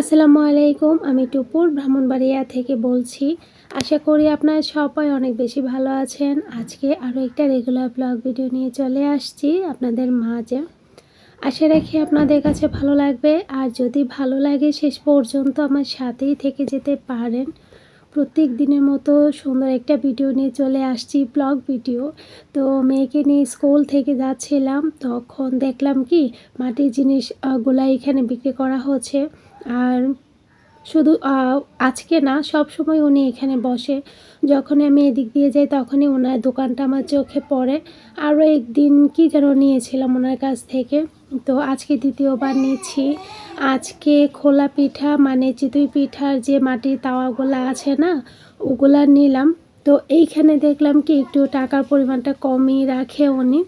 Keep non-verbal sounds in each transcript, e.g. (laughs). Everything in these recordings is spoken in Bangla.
আসসালামু আলাইকুম, আমি টুপুর ব্রাহ্মণবাড়িয়া থেকে বলছি। আশা করি আপনারা সবাই অনেক বেশি ভালো আছেন। আজকে আরও একটা রেগুলার ব্লগ ভিডিও নিয়ে চলে আসছি আপনাদের মাঝে। আশা রাখি আপনাদের কাছে ভালো লাগবে। আর যদি ভালো লাগে, শেষ পর্যন্ত আমার সাথেই থেকে যেতে পারেন। প্রত্যেক দিনের মতো সুন্দর একটা ভিডিও নিয়ে চলে আসছি ব্লগ ভিডিও তো মেয়েকে নিয়ে স্কুল থেকে যাচ্ছিলাম, তখন দেখলাম কি মাটির জিনিসগুলা এখানে বিক্রি করা হচ্ছে। আর শুধু আজকে না, সব সময় উনি এখানে বসে। যখন আমি এদিক দিয়ে যাই, তখনই ওনার দোকানটা আমার চোখে পড়ে। আরও একদিন কি যেন নিয়েছিলাম ওনার কাছ থেকে। তো আজকে দ্বিতীয়বার নিচ্ছি। আজকে খোলা পিঠা মানে চিতই পিঠার যে মাটির তাওয়াগুলো আছে না, ওগুলা নিলাম। তো এইখানে দেখলাম কি, একটু টাকার পরিমাণটা কমই রাখে উনি।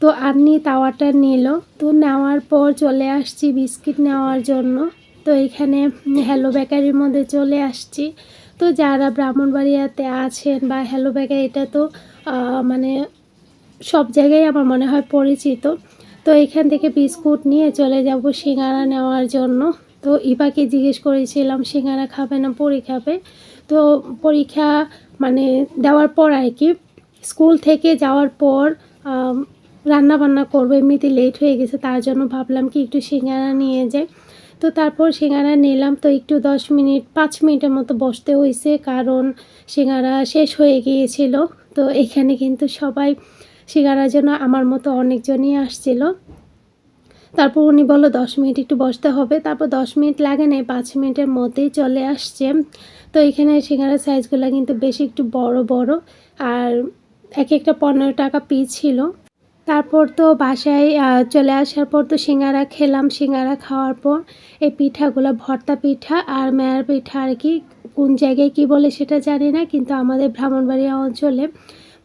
তো আপনি তাওয়াটা নিল, তো নেওয়ার পর চলে আসছি বিস্কিট নেওয়ার জন্য। তো এখানে হ্যালো বেকারির মধ্যে চলে আসছি। তো যারা ব্রাহ্মণবাড়িয়াতে আছেন বা হ্যালো বেকারি এটা তো মানে সব জায়গায় আমার মনে হয় পরিচিত। তো এখান থেকে বিস্কুট নিয়ে চলে যাব সিঙ্গারা নেওয়ার জন্য। তো ইপাকে জিজ্ঞেস করেছিলাম, সিঙ্গারা খাবে না পরি খাবে তো পরীক্ষা মানে দেওয়ার পর আর কি, স্কুল থেকে যাওয়ার পর রান্না বান্না করব, এমনিতে লেট হয়ে গেছে, তার জন্য ভাবলাম কি একটু সিঙ্গারা নিয়ে যাই। তো তারপর সিঙ্গারা নিলাম, তো একটু দশ মিনিট, পাঁচ মিনিটের মতো বসতে হয়েছে, কারণ সিঙ্গারা শেষ হয়ে গিয়েছিল। তো এখানে কিন্তু সবাই সিঙ্গারার জন্য আমার মতো অনেকজনই আসছিল। তারপর উনি বলল, দশ মিনিট একটু বসতে হবে। তারপর দশ মিনিট লাগে না পাঁচ মিনিটের মধ্যেই চলে আসছে। তো এখানে সিঙ্গারার সাইজগুলো কিন্তু বেশি একটু বড় বড়, আর এক একটা পনেরো টাকা পিস ছিল। তারপর তো বাসায় চলে আসার পর তো সিঙ্গারা খেলাম, সিঙ্গারা খাওয়ার পর এই পিঠাগুলো, ভর্তা পিঠা আর মেয়ার পিঠা আর কি, কোন জায়গায় কি বলে সেটা জানি না, কিন্তু আমাদের ব্রাহ্মণবাড়িয়া অঞ্চলে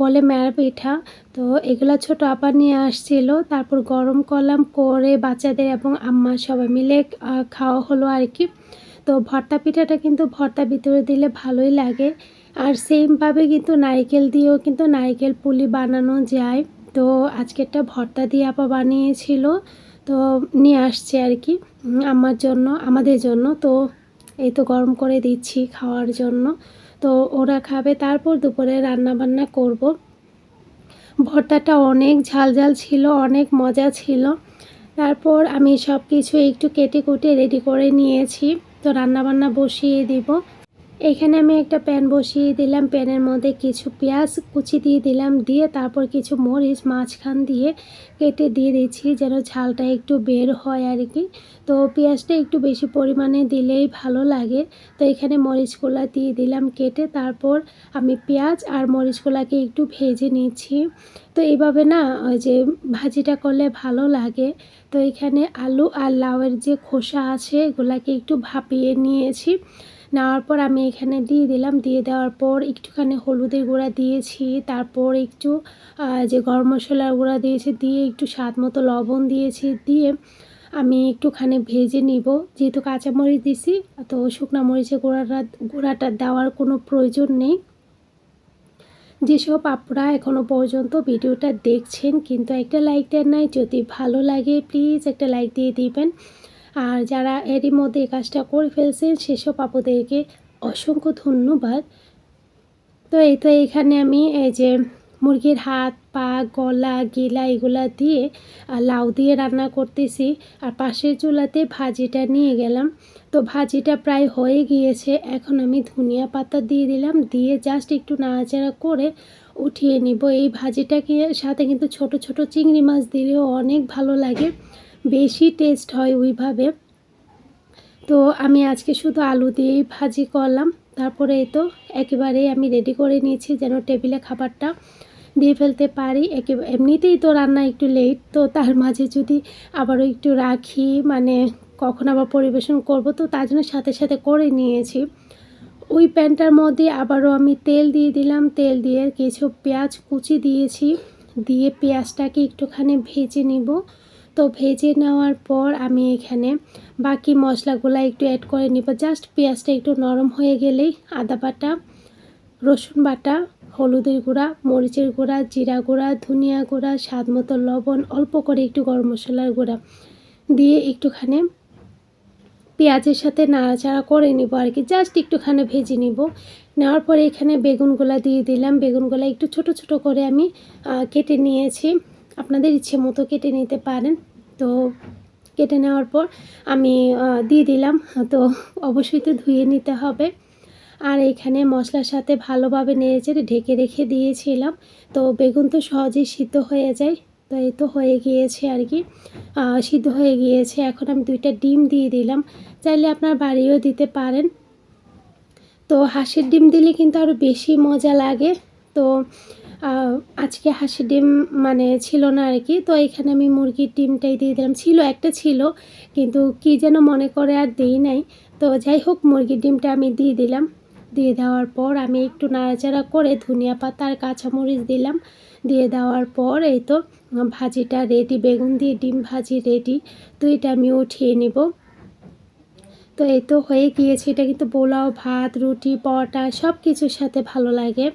বলে মেয়ার পিঠা। তো এগুলো ছোট আপা নিয়ে আসছিল, তারপর গরম করলাম, করে বাচ্চাদের এবং আম্মা সবাই মিলে খাওয়া হলো আর কি। তো ভর্তা পিঠাটা কিন্তু ভর্তা ভিতরে দিলে ভালোই লাগে। আর সেমভাবে কিন্তু নারিকেল দিয়েও কিন্তু নারিকেল পুলি বানানো যায়। তো আজকেরটা ভর্তা দিয়ে আপা বানিয়েছিল, তো নিয়ে আসছে আর কি আমার জন্য, আমাদের জন্য। তো এই তো গরম করে দিচ্ছি খাওয়ার জন্য। তো ওরা খাবে, তারপর দুপুরে রান্না বান্না করব। ভর্তাটা অনেক ঝাল ঝাল ছিল, অনেক মজা ছিল। তারপর আমি সব কিছু একটু কেটে কুটে রেডি করে নিয়েছি। তো রান্নাবান্না বসিয়ে দিব। এখানে আমি একটা প্যান বসিয়ে দিলাম। প্যানের মধ্যে কিছু পেঁয়াজ কুচি দিয়ে দিলাম। দিয়ে তারপর কিছু মরিচ মাঝখান দিয়ে কেটে দিয়ে দিচ্ছি যেন ঝালটা একটু বের হয় আর কি। তো পেঁয়াজটা একটু বেশি পরিমাণে দিলেই ভালো লাগে। তো এখানে মরিচগুলা দিয়ে দিলাম কেটে। তারপর আমি পেঁয়াজ আর মরিচগুলাকে একটু ভেজে নিচ্ছি। তো এইভাবে না ওই যে ভাজিটা করলে ভালো লাগে। তো এখানে আলু আর লাউয়ের যে খোসা আছে এগুলাকে একটু ভাপিয়ে নিয়েছি। নেওয়ার পর আমি এখানে দিয়ে দিলাম। দিয়ে দেওয়ার পর একটুখানি হলুদের গুঁড়া দিয়েছি। তারপর একটু যে গরম মশলার গুঁড়া দিয়েছি, দিয়ে একটু স্বাদ মতো লবণ দিয়েছি। দিয়ে আমি একটুখানি ভেজে নিব। যেহেতু কাঁচামরিচ দিছি, তো শুকনো মরিচের গুঁড়াটা গুঁড়াটা দেওয়ার কোনো প্রয়োজন নেই। যেসব আপনারা এখনও পর্যন্ত ভিডিওটা দেখছেন, কিন্তু একটা লাইক দেন নাই, যদি ভালো লাগে, প্লিজ একটা লাইক দিয়ে দিবেন। আর যারা এরই মধ্যে এই কাজটা করে ফেলছেন, সেসব আপুদেরকে অসংখ্য ধন্যবাদ। তো এই তো এখানে আমি এই যে মুরগির হাত, পা, গলা, গিলা এগুলা দিয়ে লাউ দিয়ে রান্না করতেছি। আর পাশের চুলাতে ভাজিটা নিয়ে গেলাম। তো ভাজিটা প্রায় হয়ে গিয়েছে। এখন আমি ধনিয়া পাতা দিয়ে দিলাম। দিয়ে জাস্ট একটু নাড়াচাড়া করে উঠিয়ে নিব। এই ভাজিটাকে সাথে কিন্তু ছোট ছোট চিংড়ি মাছ দিলেও অনেক ভালো লাগে। বেশি টেস্ট হয় ওইভাবে। তো আমি আজকে শুধু আলু দিয়েই ভাজি করলাম। তারপরে এই তো একেবারেই আমি রেডি করে নিয়েছি যেন টেবিলে খাবারটা দিয়ে ফেলতে পারি। একে এমনিতেই তো রান্না একটু লেট তো তার মাঝে যদি আবারও একটু রাখি মানে কখন আবার পরিবেশন করব, তো তার জন্য সাথে সাথে করে নিয়েছি। ওই প্যানটার মধ্যে আবারও আমি তেল দিয়ে দিলাম। তেল দিয়ে কিছু পেঁয়াজ কুচি দিয়েছি। দিয়ে পেঁয়াজটাকে একটুখানি ভেজে নিব। তো ভেজে নেওয়ার পর আমি এখানে বাকি মশলাগুলো একটু অ্যাড করে নিব। জাস্ট পেঁয়াজটা একটু নরম হয়ে গেলেই আদা বাটা, রসুন বাটা, হলুদের গুঁড়া, মরিচের গুঁড়া, জিরা গুঁড়া, ধনিয়া গুঁড়া, স্বাদ মতো লবণ, অল্প করে একটু গরম মশলার গুঁড়া দিয়ে একটুখানি পেঁয়াজের সাথে নাড়াচাড়া করে নিব আর কি। জাস্ট একটুখানি ভেজে নিব। নেওয়ার পরে এখানে বেগুনগুলা দিয়ে দিলাম। বেগুনগুলা একটু ছোট ছোট করে আমি কেটে নিয়েছি। আপনাদের ইচ্ছে মতো কেটে নিতে পারেন। তো কেটে নেওয়ার পর আমি দিয়ে দিলাম। তো অবশ্যই তো ধুয়ে নিতে হবে। আর এখানে মশলার সাথে ভালোভাবে নেড়েচেড়ে ঢেকে রেখে দিয়েছিলাম। তো বেগুন তো সহজেই সিদ্ধ হয়ে যায়। তো এই তো হয়ে গিয়েছে আর কি। সিদ্ধ হয়ে গিয়েছে। এখন আমি দুইটা ডিম দিয়ে দিলাম। চাইলে আপনার বাড়িও দিতে পারেন। তো হাঁসের ডিম দিলে কিন্তু আরও বেশি মজা লাগে। তো আজকে হাঁসের ডিম মানে ছিল না আর কি। তো এখানে আমি মুরগির ডিমটাই দিয়ে দিলাম। ছিল, একটা ছিল, কিন্তু কি যেন মনে করে আর দিই নাই। তো যাই হোক, মুরগির ডিমটা আমি দিয়ে দিলাম। দিয়ে দেওয়ার পর আমি একটু নাড়াচাড়া করে ধনিয়া পাতা আর কাঁচামরিচ দিলাম। দিয়ে দেওয়ার পর এই তো ভাজিটা রেডি বেগুন দিয়ে ডিম ভাজি রেডি তো এটা আমি উঠিয়ে নিব। তো এই তো হয়ে গিয়েছে। এটা কিন্তু পোলাও, ভাত, রুটি, পরোটা সব কিছুর সাথে ভালো লাগে।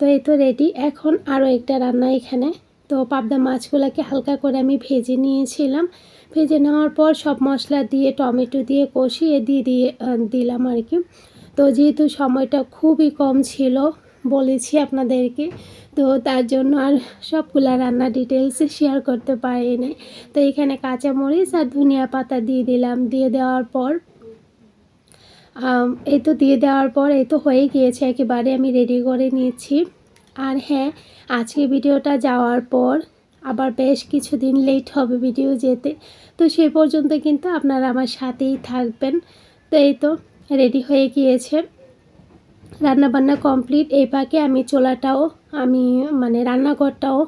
তো এই তো রেডি এখন আরও একটা রান্না এখানে। তো পাবদা মাছগুলোকে হালকা করে আমি ভেজে নিয়েছিলাম। ভেজে নেওয়ার পর সব মশলা দিয়ে, টমেটো দিয়ে কষিয়ে দিয়ে দিয়ে দিলাম আর কি। তো যেহেতু সময়টা খুবই কম ছিল বলেছি আপনাদেরকে, তো তার জন্য আর সবগুলা রান্না ডিটেলসে শেয়ার করতে পারিনি। তো এখানে কাঁচামরিচ আর ধনিয়া পাতা দিয়ে দিলাম। দিয়ে দেওয়ার পর এই তো দিয়ে দেওয়ার পর এই তো হয়ে গিয়েছে, একেবারে আমি রেডি করে নিয়েছি। আর হ্যাঁ আজকে ভিডিওটা যাওয়ার পর আবার বেশ কিছুদিন লেট হবে ভিডিও যেতে। তো সে পর্যন্ত কিন্তু আপনারা আমার সাথেই থাকবেন। তো এই তো রেডি হয়ে গিয়েছে। রান্নাবান্না কমপ্লিট এই পাকে আমি চোলাটাও, আমি মানে রান্নাঘরটাও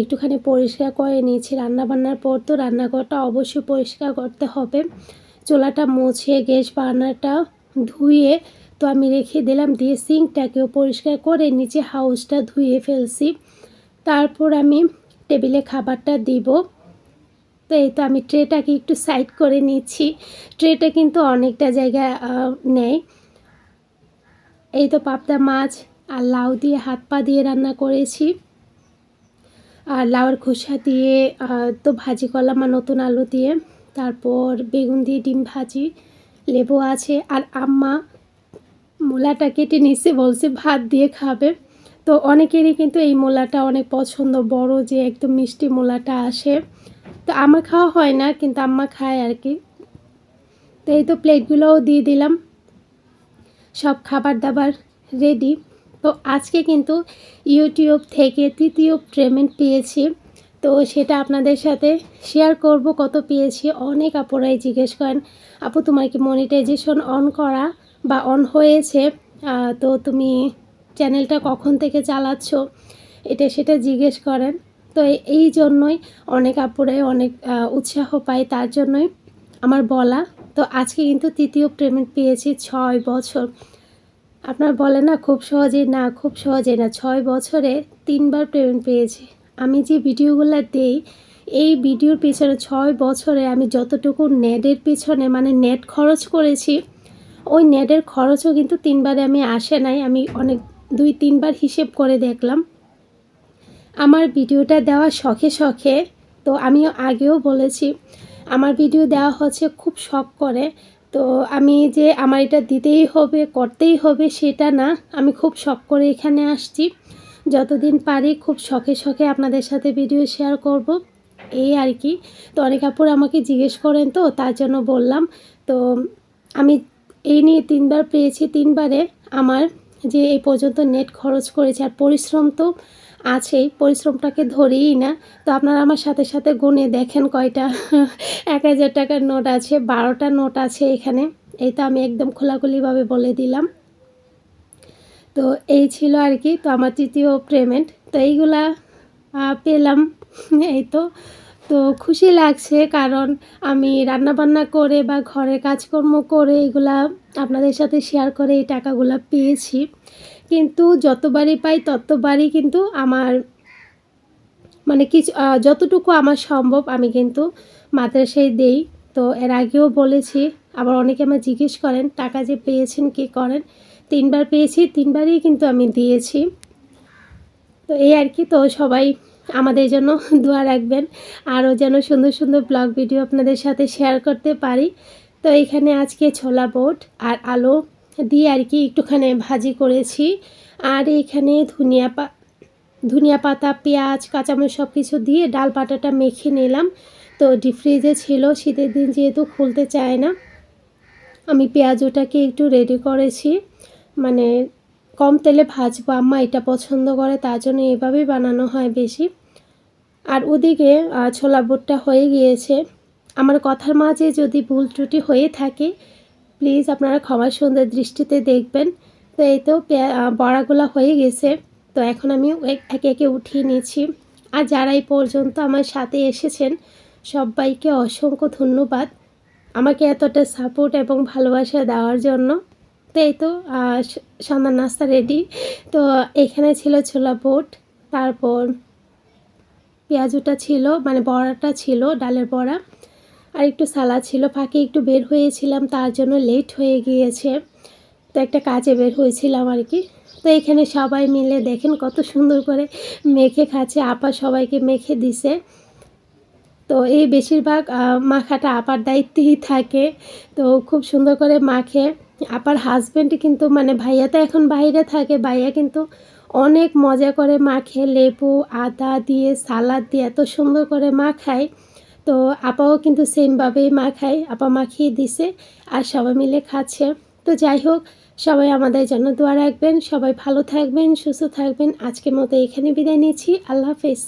একটুখানি পরিষ্কার করে নিয়েছি। রান্নাবান্নার পর তো রান্নাঘরটা অবশ্যই পরিষ্কার করতে হবে। চোলাটা মুছে, গ্যাস বার্নারটা ধুয়ে তো আমি রেখে দিলাম, দিয়ে সিঙ্কটাকেও পরিষ্কার করে নিচে হাউসটা ধুয়ে ফেলছি। তারপর আমি টেবিলে খাবারটা দিব। তো এই তো আমি ট্রেটাকে একটু সাইড করে নিচ্ছি। ট্রেটা কিন্তু অনেকটা জায়গা নেয় এই তো পাবদা মাছ আর লাউ দিয়ে হাত পা দিয়ে রান্না করেছি। আর লাউয়ের খোসা দিয়ে তো ভাজি করলাম, আর নতুন আলু দিয়ে। তারপর বেগুন দিয়ে ডিম ভাজি। লেবু আছে আর আম্মা মূলাটা কেটে নিচ্ছে বলছে ভাত দিয়ে খাবে। তো অনেকেরই কিন্তু এই মূলাটা অনেক পছন্দ, বড় যে একদম মিষ্টি মূলাটা আসে। তো আমার খাওয়া হয় না, কিন্তু আম্মা খায় আর কি। তো এই তো প্লেটগুলোও দিয়ে দিলাম। সব খাবার দাবার রেডি তো আজকে কিন্তু ইউটিউব থেকে তৃতীয় পেমেন্ট পেয়েছি। তো সেটা আপনাদের সাথে শেয়ার করব, কত পেয়েছি, অনেক আপুরাই জিজ্ঞেস করেন, আপু, তোমার কি মনিটাইজেশন অন করা বা অন হয়েছে? তো তুমি চ্যানেলটা কখন থেকে চালাচ্ছ? এটা সেটা জিজ্ঞেস করেন। তো এই জন্যই অনেক আপুরাই অনেক উৎসাহ পায়, তার জন্যই আমার বলা। তো আজকে কিন্তু তৃতীয় পেমেন্ট পেয়েছি ছয় বছর। আপনার বলে না, খুব সহজে না, খুব সহজে না, ছয় বছরে তিনবার পেমেন্ট পেয়েছি। আমি যে ভিডিওগুলো দেই, এই ভিডিওর পিছনে ছয় বছরে আমি যতটুকু নেটের পিছনে মানে নেট খরচ করেছি, ওই নেটের খরচও কিন্তু তিনবারে আমি আসে নাই, আমি অনেক দুই তিনবার হিসেব করে দেখলাম। আমার ভিডিওটা দেওয়া শখে শখে, তো আমি আগেও বলেছি, আমার ভিডিও দেওয়া হচ্ছে খুব শখ করে, তো আমি যে আমার এটা দিতেই হবে, করতেই হবে সেটা না, আমি খুব শখ করে এখানে আসছি। যতদিন পারি খুব শখে শখে আপনাদের সাথে ভিডিও শেয়ার করব। এই আর কি। তো অনেক আপুর আমাকে জিজ্ঞেস করেন তো, তার জন্য বললাম। তো আমি এই নিয়ে তিনবার পেয়েছি, তিনবারে আমার যে এই পর্যন্ত নেট খরচ করেছে আর পরিশ্রম তো আছেই, পরিশ্রমটাকে ধরেই না। তো আপনারা আমার সাথে সাথে গুনে দেখেন কয়টা। (laughs) এক হাজার টাকার নোট আছে, বারোটা নোট আছে এখানে। এই তো আমি একদম খোলাখুলিভাবে বলে দিলাম। তো এই ছিল আর কি, তো আমার তৃতীয় পেমেন্ট তো এইগুলা পেলাম, (laughs) এই তো। তো খুশি লাগছে কারণ আমি রান্নাবান্না করে বা ঘরের কাজকর্ম করে এগুলা আপনাদের সাথে শেয়ার করে এই টাকাগুলা পেয়েছি। কিন্তু যতবারই পাই ততবারই কিন্তু আমার মানে কিছু যতটুকু আমার সম্ভব আমি কিন্তু মাদ্রাসায় দেই। তো এর আগেও বলেছি, আবার অনেকে আমার জিজ্ঞেস করেন, টাকা যে পেয়েছেন কি করেন? তিনবার পেয়েছি, তিনবারই কিন্তু আমি দিয়েছি। তো এই আর কি, তো সবাই আমাদের জন্য (laughs) দোয়া রাখবেন। আরও যেন সুন্দর সুন্দর ব্লগ ভিডিও আপনাদের সাথে শেয়ার করতে পারি। তো এখানে আজকে ছোলা বোট আর আলু দিয়ে আর কি একটুখানি ভাজি করেছি। আর এখানে ধনিয়া পা, ধনিয়া পাতা, পেঁয়াজ, কাঁচামরিচ সব কিছু দিয়ে ডাল বাটাটা মেখে নিলাম। তো ডিপ ফ্রিজে ছিল, শীতের দিন যেহেতু খুলতে চায় না, আমি পেঁয়াজটাকে একটু রেডি করেছি। মানে কম তেলে ভাজবো, আম্মা এটা পছন্দ করে, তার জন্য এভাবেই বানানো হয় বেশি। আর ওদিকে ছোলা বুটটা হয়ে গিয়েছে। আমার কথার মাঝে যদি ভুল ত্রুটি হয়ে থাকে, প্লিজ আপনারা ক্ষমা সুন্দর দৃষ্টিতে দেখবেন। তো এই তো বড়াগুলো হয়ে গেছে। তো এখন আমি একে একে উঠিয়ে নিয়েছি আর যারা এই পর্যন্ত আমার সাথে এসেছেন, সবাইকে অসংখ্য ধন্যবাদ। আমাকে এতটা সাপোর্ট এবং ভালোবাসা দেওয়ার জন্য। এই তো সন্ধ্যার নাস্তা রেডি তো এখানে ছিল ছোলা বুট, তারপর পেঁয়াজুটা ছিল মানে বড়াটা ছিল, ডালের বড়া, আর একটু সালাদ ছিল। ফাঁকে একটু বের হয়েছিলাম, তার জন্য লেট হয়ে গিয়েছে। তো একটা কাজে বের হয়েছিলাম আর কি। তো এখানে সবাই মিলে দেখেন কত সুন্দর করে মেখে খাচ্ছে, আপা সবাইকে মেখে দিছে। তো এই বেশিরভাগ মাখাটা আপার দায়িত্বেই থাকে। তো খুব সুন্দর করে মাখে। আপার হাজব্যান্ড কিন্তু মানে ভাইয়া তো এখন বাইরে থাকে, ভাইয়া কিন্তু অনেক মজা করে মাখে, লেবু, আদা দিয়ে, সালাদ দিয়ে এত সুন্দর করে মাখায়। তো আপাও কিন্তু সেমভাবেই মাখায়, আপা মাখিয়ে দিছে আর সবাই মিলে খাচ্ছে। তো যাই হোক, সবাই আমাদের জন্য দোয়া রাখবেন, সবাই ভালো থাকবেন, সুস্থ থাকবেন। আজকের মতো এখানে বিদায় নিচ্ছি, আল্লাহ হাফেজ।